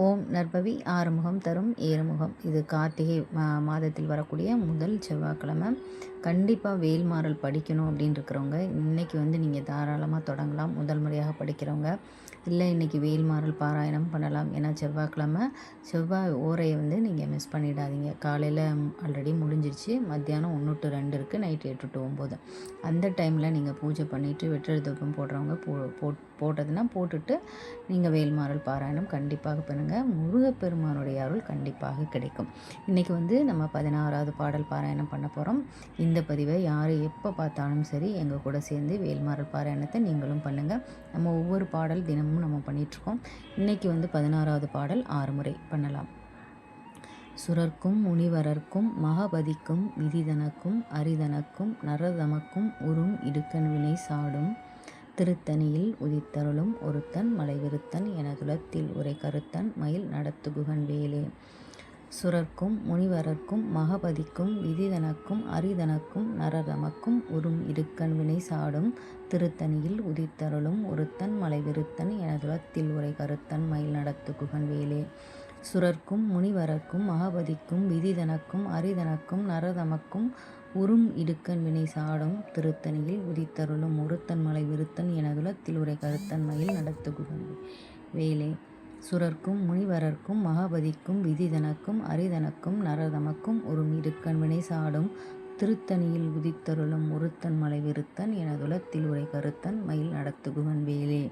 ஓம் நற்பவி ஆறுமுகம் தரும் ஏறுமுகம். இது கார்த்திகை மா மாதத்தில் வரக்கூடிய முதல் செவ்வாய்க்கிழமை. கண்டிப்பாக வேல்மாறல் படிக்கணும் அப்படின்னு இருக்கிறவங்க இன்றைக்கி வந்து நீங்கள் தாராளமாக தொடங்கலாம். முதல் முறையாக படிக்கிறவங்க இல்லை இன்றைக்கி வேல்மாறல் பாராயணம் பண்ணலாம். ஏன்னா செவ்வாய்க்கிழமை செவ்வாய் ஓரையை வந்து நீங்கள் மிஸ் பண்ணிடாதீங்க. காலையில் ஆல்ரெடி முடிஞ்சிருச்சு. மத்தியானம் ஒன்று டு ரெண்டு இருக்குது நைட்டு எட்டு டு ஒம்பது அந்த டைமில் நீங்கள் பூஜை பண்ணிவிட்டு வெற்றெழுத்தப்பம் போடுறவங்க போ போட்டதுன்னா போட்டுட்டு நீங்கள் வேல்மாறல் பாராயணம் கண்டிப்பாக பண்ண பண்ணுங்கள் முருகப்பெருமானுடைய அருள் கண்டிப்பாக கிடைக்கும். இன்றைக்கி வந்து நம்ம பதினாறாவது பாடல் பாராயணம் பண்ண போகிறோம் இந்த பதிவை யார் எப்போ பார்த்தாலும் சரி எங்கள் கூட சேர்ந்து வேல்மாறல் பாராயணத்தை நீங்களும் பண்ணுங்கள் நம்ம ஒவ்வொரு பாடல் தினமும் நம்ம பண்ணிகிட்ருக்கோம் இன்றைக்கி வந்து பதினாறாவது பாடல் ஆறு முறை பண்ணலாம். சுரர்க்கும் முனிவரர்க்கும் மகபதிக்கும் விதிதனக்கும் அரிதனக்கும் நரதமக்கும் உறும் இடுக்கன் வினை சாடும் திருத்தணியில் உதித்தருளும் ஒருத்தன் மலைவிருத்தன் எனதுலத்தில் உரை கருத்தன் மயில் நடத்துகுகன் வேலே. சுரர்க்கும் முனிவரர்க்கும் மகபதிக்கும் விதிதனக்கும் அரிதனக்கும் நரதமக்கும் உறும் இடுக்கண் வினை சாடும் திருத்தணியில் உதித்தருளும் ஒருத்தன் மலைவிருத்தன் என எனதுலத்தில் உரை கருத்தன் மயில் நடத்துகுகன் வேலே. சுரர்க்கும் முனிவரர்க்கும் மகபதிக்கும் விதிதனக்கும் அரிதனக்கும் நரதமக்கும் உறும் இடுக்கன் வினை சாடும் திருத்தணியில் உதித்தருளும் ஒருத்தன் மலை விருத்தன் எனதுலத்தில் உரை கருத்தன் மயில் வேலே சுரர்க்கும் முனிவரர்க்கும் மகாபதிக்கும் விதிதனக்கும் அரிதனக்கும் நரதமக்கும் உறும் இடுக்கன் வினை சாடும் திருத்தணியில் உதித்தருளும் ஒருத்தன் மலை விருத்தன் எனதுலத்தில் உரை கருத்தன் மயில் நடத்துகுவன் வேலே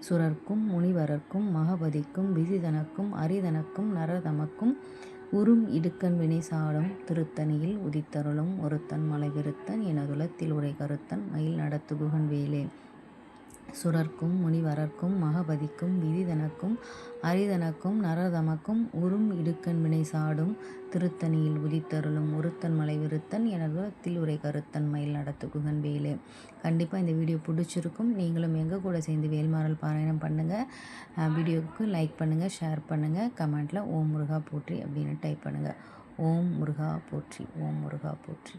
சுரர்க்கும் முனிவரர்க்கும் மகபதிக்கும் விதிதனக்கும் அரிதனக்கும் நரதமக்கும் உறும் இடுக்கன் வினை சாடும் திருத்தணியில் உதித்தருளும் ஒருத்தன் மலைவிருத்தன் எனதுலத்தில் உரை கருத்தன் மயில் நடத்துகுகன் வேலே. சுரர்க்கும் முனிவரர்க்கும் மகபதிக்கும் விதிதனக்கும் அரிதனக்கும் நரதமக்கும் உறும் இடுக்கன் வினை சாடும் திருத்தணியில் உதித்தருளும் ஒருத்தன் மலை விருத்தன் எனது உரை கருத்தன் மயில் நடத்து குகன் வேலே. கண்டிப்பாக இந்த வீடியோ பிடிச்சிருக்கும். நீங்களும் எங்கள் கூட சேர்ந்து வேல்மாறல் பாராயணம் பண்ணுங்கள் வீடியோவுக்கு லைக் பண்ணுங்கள் ஷேர் பண்ணுங்கள் கமெண்ட்டில் ஓம் முருகா போற்றி அப்படின்னு டைப் பண்ணுங்கள் ஓம் முருகா போற்றி ஓம் முருகா போற்றி.